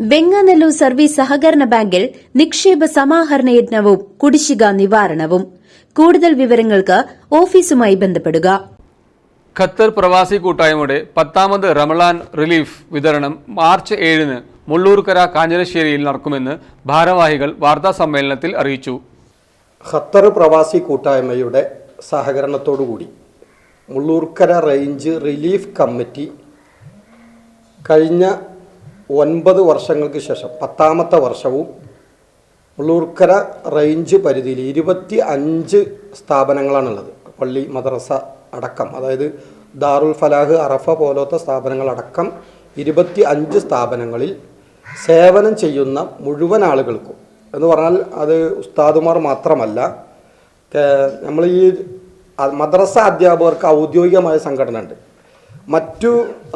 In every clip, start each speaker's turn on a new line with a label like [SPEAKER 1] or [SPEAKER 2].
[SPEAKER 1] Venganallur service സഹകരണ ബാങ്കിൽ നിക്ഷേപ സമാഹരണ യജ്ഞവും കുടിശ്ശിക നിവാരണവും. കൂടുതൽ വിവരങ്ങൾക്ക് ഓഫീസുമായി ബന്ധപ്പെടുക.
[SPEAKER 2] ഖത്തർ പ്രവാസി കൂട്ടായ്മയുടെ പത്താമത് റമളാൻ റിലീഫ് വിതരണം മാർച്ച് ഏഴിന് മുള്ളൂർക്കര കാഞ്ഞിരശ്ശേരിയിൽ നടക്കുമെന്ന് ഭാരവാഹികൾ വാർത്താ സമ്മേളനത്തിൽ അറിയിച്ചു.
[SPEAKER 3] ഖത്തർ പ്രവാസി കൂട്ടായ്മയുടെ സഹകരണത്തോടുകൂടി മുള്ളൂർക്കര റേഞ്ച് റിലീഫ് കമ്മിറ്റി കഴിഞ്ഞ ഒൻപത് വർഷങ്ങൾക്ക് ശേഷം പത്താമത്തെ വർഷവും ഉള്ളൂർക്കര റേഞ്ച് പരിധിയിൽ ഇരുപത്തി അഞ്ച് സ്ഥാപനങ്ങളാണുള്ളത്. പള്ളി മദ്രസ അടക്കം. അതായത് ദാറുൽ ഫലാഹ് അറഫ പോലത്തെ സ്ഥാപനങ്ങളടക്കം ഇരുപത്തി അഞ്ച് സ്ഥാപനങ്ങളിൽ സേവനം ചെയ്യുന്ന മുഴുവൻ ആളുകൾക്കും. എന്ന് പറഞ്ഞാൽ അത് ഉസ്താദുമാർ മാത്രമല്ല നമ്മൾ ഈ മദ്രസ അധ്യാപകർക്ക് ഔദ്യോഗികമായ സംഘടന ഉണ്ട് മറ്റു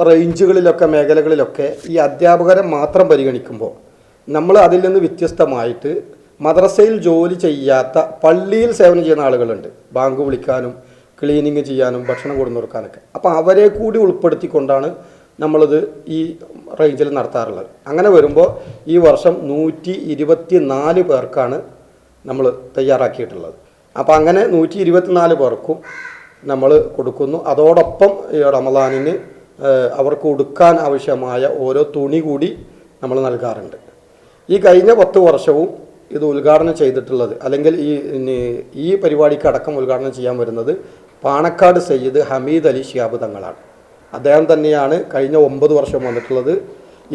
[SPEAKER 3] റേഞ്ചുകളിലൊക്കെ മേഖലകളിലൊക്കെ ഈ അധ്യാപകരെ മാത്രം പരിഗണിക്കുമ്പോൾ നമ്മൾ അതിൽ നിന്ന് വ്യത്യസ്തമായിട്ട് മദ്രസയിൽ ജോലി ചെയ്യാത്ത പള്ളിയിൽ സേവനം ചെയ്യുന്ന ആളുകളുണ്ട്. ബാങ്ക് വിളിക്കാനും ക്ലീനിങ് ചെയ്യാനും ഭക്ഷണം കൊടുന്നു കൊടുക്കാനൊക്കെ. അപ്പോൾ അവരെ കൂടി ഉൾപ്പെടുത്തിക്കൊണ്ടാണ് നമ്മളിത് ഈ റേഞ്ചിൽ നടത്താറുള്ളത്. അങ്ങനെ വരുമ്പോൾ ഈ വർഷം നൂറ്റി ഇരുപത്തി നാല് പേർക്കാണ് നമ്മൾ തയ്യാറാക്കിയിട്ടുള്ളത്. അപ്പോൾ അങ്ങനെ നൂറ്റി ഇരുപത്തിനാല് പേർക്കും നമ്മൾ കൊടുക്കുന്നു. അതോടൊപ്പം ഈ റമദാനിന് അവർക്ക് ഉടുക്കാൻ ആവശ്യമായ ഓരോ തുണി കൂടി നമ്മൾ നൽകാറുണ്ട്. ഈ കഴിഞ്ഞ പത്ത് വർഷവും ഇത് ഉദ്ഘാടനം ചെയ്തിട്ടുള്ളത് അല്ലെങ്കിൽ ഈ ഈ പരിപാടിക്ക് അടക്കം ഉദ്ഘാടനം ചെയ്യാൻ വരുന്നത് പാണക്കാട് സയ്യിദ് ഹമീദ് അലി ഷിയാബ് തങ്ങളാണ്. അദ്ദേഹം തന്നെയാണ് കഴിഞ്ഞ ഒമ്പത് വർഷം വന്നിട്ടുള്ളത്.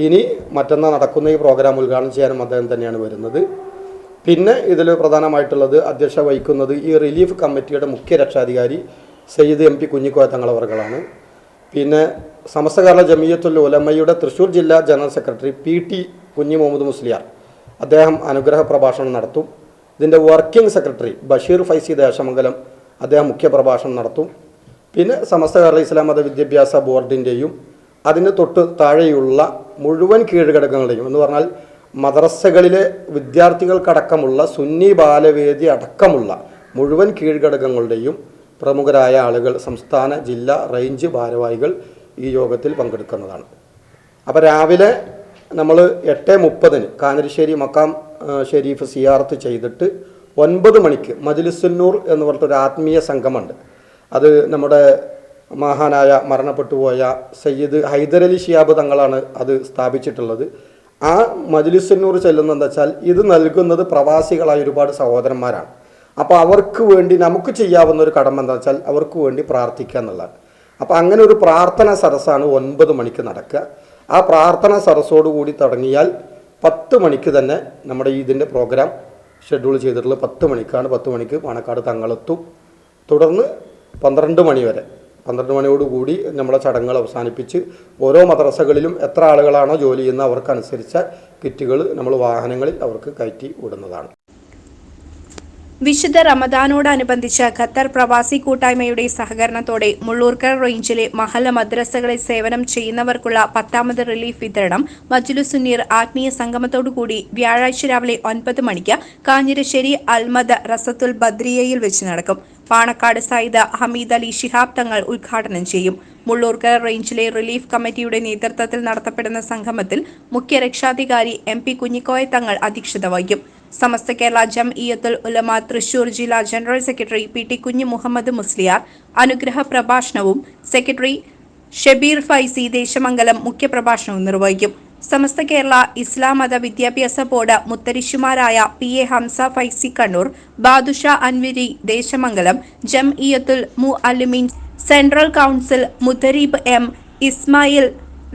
[SPEAKER 3] ഇനി മറ്റന്നാൾ നടക്കുന്ന ഈ പ്രോഗ്രാം ഉദ്ഘാടനം ചെയ്യാനും അദ്ദേഹം തന്നെയാണ് വരുന്നത്. പിന്നെ ഇതിൽ പ്രധാനമായിട്ടുള്ളത് അധ്യക്ഷ വഹിക്കുന്നത് ഈ റിലീഫ് കമ്മിറ്റിയുടെ മുഖ്യ രക്ഷാധികാരി സയ്യിദ് എം പി കുഞ്ഞിക്കോയ തങ്ങളവർകളാണ്. പിന്നെ സമസ്ത കേരള ജമീയത്തുൽ ഉലമയുടെ തൃശ്ശൂർ ജില്ലാ ജനറൽ സെക്രട്ടറി പി ടി കുഞ്ഞി മുഹമ്മദ് മുസ്ലിയാർ. അദ്ദേഹം അനുഗ്രഹ പ്രഭാഷണം നടത്തും. ഇതിന്റെ വർക്കിംഗ് സെക്രട്ടറി ബഷീർ ഫൈസി ദേശമംഗലം അദ്ദേഹം മുഖ്യ പ്രഭാഷണം നടത്തും. പിന്നെ സമസ്ത കേരള ഇസ്ലാം മത വിദ്യാഭ്യാസ ബോർഡിന്റെയും അതിന് തൊട്ട് താഴെയുള്ള മുഴുവൻ കീഴ്ഘടകങ്ങളുടെയും എന്ന് പറഞ്ഞാൽ മദ്രസകളിലെ വിദ്യാർത്ഥികൾക്കടക്കമുള്ള സുന്നി ബാലവേദി അടക്കമുള്ള മുഴുവൻ കീഴ്ഘടകങ്ങളുടെയും പ്രമുഖരായ ആളുകൾ സംസ്ഥാന ജില്ലാ റേഞ്ച് ഭാരവാഹികൾ ഈ യോഗത്തിൽ പങ്കെടുക്കുന്നതാണ്. അപ്പോൾ രാവിലെ നമ്മൾ എട്ട് മുപ്പതിന് കാനരിശ്ശേരി മക്കാം ഷെരീഫ് സിയാർത്ത് ചെയ്തിട്ട് ഒൻപത് മണിക്ക് മജ്ലിസുന്നൂർ എന്ന് പറഞ്ഞിട്ടൊരു ആത്മീയ സംഘമുണ്ട്. അത് നമ്മുടെ മഹാനായ മരണപ്പെട്ടുപോയ സയ്യിദ് ഹൈദരലി ഷിയാബ് തങ്ങളാണ് അത് സ്ഥാപിച്ചിട്ടുള്ളത്. ആ മജ്ലിസുന്നൂർ ചെല്ലുന്നതെന്ന് വെച്ചാൽ ഇത് നൽകുന്നത് പ്രവാസികളായ ഒരുപാട് സഹോദരന്മാരാണ്. അപ്പോൾ അവർക്ക് വേണ്ടി നമുക്ക് ചെയ്യാവുന്ന ഒരു കടമ എന്താ വെച്ചാൽ അവർക്ക് വേണ്ടി പ്രാർത്ഥിക്കുക എന്നുള്ളതാണ്. അപ്പോൾ അങ്ങനെ ഒരു പ്രാർത്ഥന സരസാണ് ഒൻപത് മണിക്ക് നടക്കുക. ആ പ്രാർത്ഥന സരസ്സോട് കൂടി തുടങ്ങിയാൽ പത്ത് മണിക്ക് തന്നെ നമ്മുടെ ഇതിന്റെ പ്രോഗ്രാം ഷെഡ്യൂൾ ചെയ്തിട്ടുള്ളത് പത്ത് മണിക്കാണ്. പത്ത് മണിക്ക് പാണക്കാട് തങ്ങളെത്തും. തുടർന്ന് പന്ത്രണ്ട് മണി വരെ. പന്ത്രണ്ട് മണിയോടുകൂടി നമ്മുടെ ചടങ്ങുകൾ അവസാനിപ്പിച്ച് ഓരോ മദ്രസകളിലും എത്ര ആളുകളാണോ ജോലി ചെയ്യുന്നത് അവർക്കനുസരിച്ച കിറ്റുകൾ നമ്മൾ വാഹനങ്ങളിൽ അവർക്ക് കയറ്റി വിടുന്നതാണ്.
[SPEAKER 4] വിശുദ്ധ റമദാനോടനുബന്ധിച്ച് ഖത്തർ പ്രവാസി കൂട്ടായ്മയുടെ സഹകരണത്തോടെ മുള്ളൂർക്കർ റേഞ്ചിലെ മഹല മദ്രസകളിൽ സേവനം ചെയ്യുന്നവർക്കുള്ള പത്താമത് റിലീഫ് വിതരണം മജ്ലുസുന്നീർ ആത്മീയ സംഗമത്തോടുകൂടി വ്യാഴാഴ്ച രാവിലെ ഒൻപത് മണിക്ക് കാഞ്ഞിരശ്ശേരി അൽമദ് റസത്തുൽ ബദ്രിയയിൽ വെച്ച് നടക്കും. പാണക്കാട് സയ്യിദ് ഹമീദ് അലി ശിഹാബ് തങ്ങൾ ഉദ്ഘാടനം ചെയ്യും. മുള്ളൂർക്കർ റേഞ്ചിലെ റിലീഫ് കമ്മിറ്റിയുടെ നേതൃത്വത്തിൽ നടത്തപ്പെടുന്ന സംഗമത്തിൽ മുഖ്യ രക്ഷാധികാരി എം പി കുഞ്ഞിക്കോയ തങ്ങൾ അധ്യക്ഷത വഹിക്കും. സമസ്ത കേരള ജംഇയ്യത്തുൽ ഉലമ തൃശൂർ ജില്ലാ ജനറൽ സെക്രട്ടറി പി ടി കുഞ്ഞു മുഹമ്മദ് മുസ്ലിയാർ അനുഗ്രഹ പ്രഭാഷണവും സെക്രട്ടറി ഷബീർ ഫൈസി ദേശമംഗലം മുഖ്യപ്രഭാഷണവും നിർവഹിക്കും. Samastha Kerala Islam Matha Vidyabhyasa board മുത്തരിശുമാരായ P A Hamza Faizy Kannur Badusha Anvari Desamangalam Jamiyyathul Muallimeen central council മുതരീബ് M Ismail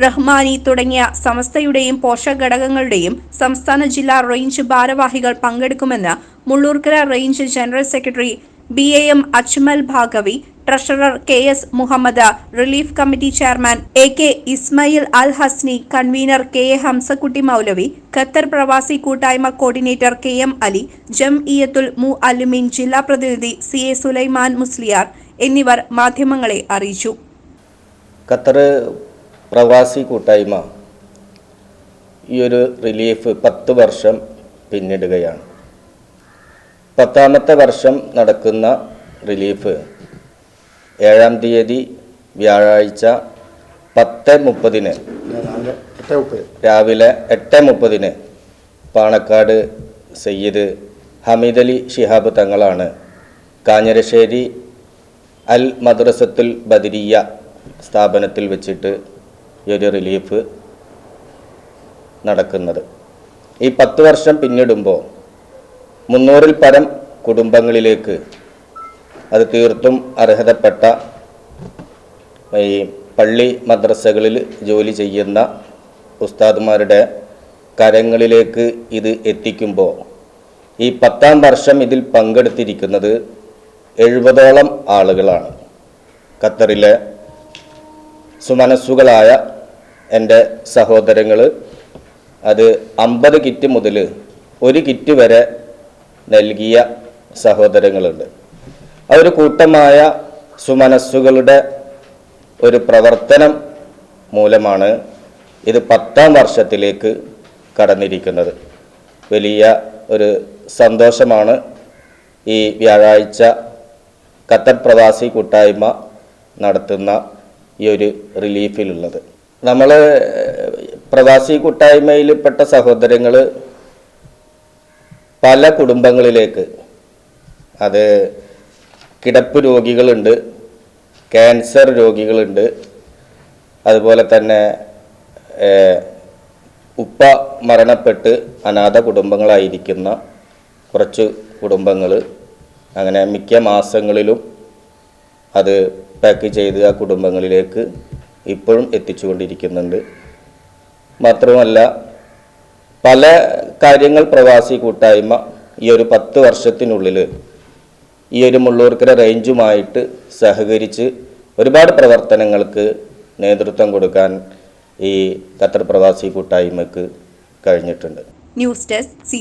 [SPEAKER 4] Rahmani തുടങ്ങിയ സമസ്തയുടെയും പോഷകഘടകങ്ങളുടെയും സംസ്ഥാന ജില്ലാ റേഞ്ച് ഭാരവാഹികൾ പങ്കെടുക്കുമെന്ന് Mullurkara range general secretary B A M Ajmal Baqavi treasurer K S Muhammad relief committee chairman A K Ismail Al Hasani convener K A Hamzakutty Moulavi Qatar പ്രവാസി കൂട്ടായ്മ coordinator K M Ali Jamiyyathul Muallimeen ജില്ലാ പ്രതിനിധി C A Sulaiman Musliyar എന്നിവർ മാധ്യമങ്ങളെ അറിയിച്ചു.
[SPEAKER 5] Qatar പ്രവാസി കൂട്ടായ്മ ഈ ഒരു റിലീഫ് പത്ത് വർഷം പിന്നിടുകയാണ്. പത്താമത്തെ വർഷം നടക്കുന്ന റിലീഫ് ഏഴാം തീയതി വ്യാഴാഴ്ച പത്ത് മുപ്പതിന് രാവിലെ എട്ട് മുപ്പതിന് പാണക്കാട് സയ്യിദ് ഹമീദ് അലി ഷിഹാബ് തങ്ങളാണ് കാഞ്ഞരശ്ശേരി അൽ മദ്രസത്തുൽ ബദരിയ സ്ഥാപനത്തിൽ വെച്ചിട്ട് ഈ ഒരു റിലീഫ് നടക്കുന്നത്. ഈ പത്ത് വർഷം പിന്നിടുമ്പോൾ മുന്നൂറിൽ പരം കുടുംബങ്ങളിലേക്ക് അത് തീർത്തും അർഹതപ്പെട്ട ഈ പള്ളി മദ്രസകളിൽ ജോലി ചെയ്യുന്ന ഉസ്താദുമാരുടെ കരങ്ങളിലേക്ക് ഇത് എത്തിക്കുമ്പോൾ ഈ പത്താം വർഷം ഇതിൽ പങ്കെടുത്തിരിക്കുന്നത് എഴുപതോളം ആളുകളാണ്. ഖത്തറിലെ സുമനസ്സുകളായ എന്റെ സഹോദരങ്ങൾ അത് അമ്പത് കിറ്റ് മുതൽ ഒരു കിറ്റ് വരെ നൽകിയ സഹോദരങ്ങളുണ്ട്. ഒരു കൂട്ടമായ സുമനസ്സുകളുടെ ഒരു പ്രവർത്തനം മൂലമാണ് ഇത് പത്താം വർഷത്തിലേക്ക് കടന്നിരിക്കുന്നത്. വലിയ ഒരു സന്തോഷമാണ് ഈ വ്യാഴാഴ്ച ഖത്തർ പ്രവാസി കൂട്ടായ്മ നടത്തുന്ന ഈ ഒരു റിലീഫിലുള്ളത് നമ്മൾ പ്രവാസി കൂട്ടായ്മയിൽപ്പെട്ട സഹോദരങ്ങൾ പല കുടുംബങ്ങളിലേക്ക് അത് കിടപ്പ് രോഗികളുണ്ട് ക്യാൻസർ രോഗികളുണ്ട് അതുപോലെ തന്നെ ഉപ്പ മരണപ്പെട്ട് അനാഥ കുടുംബങ്ങളായിരിക്കുന്ന കുറച്ച് കുടുംബങ്ങൾ അങ്ങനെ മിക്ക മാസങ്ങളിലും അത് പാക്ക് ചെയ്ത് ആ കുടുംബങ്ങളിലേക്ക് ഇപ്പോഴും എത്തിച്ചുകൊണ്ടിരിക്കുന്നുണ്ട്. മാത്രമല്ല പല കാര്യങ്ങൾ പ്രവാസി കൂട്ടായ്മ ഈ ഒരു പത്ത് വർഷത്തിനുള്ളിൽ ഈ ഒരു മുള്ളൂർക്കര റേഞ്ചുമായിട്ട് സഹകരിച്ച് ഒരുപാട് പ്രവർത്തനങ്ങൾക്ക് നേതൃത്വം കൊടുക്കാൻ ഈ ഖത്തർ പ്രവാസി കൂട്ടായ്മക്ക് കഴിഞ്ഞിട്ടുണ്ട്.
[SPEAKER 4] News desk C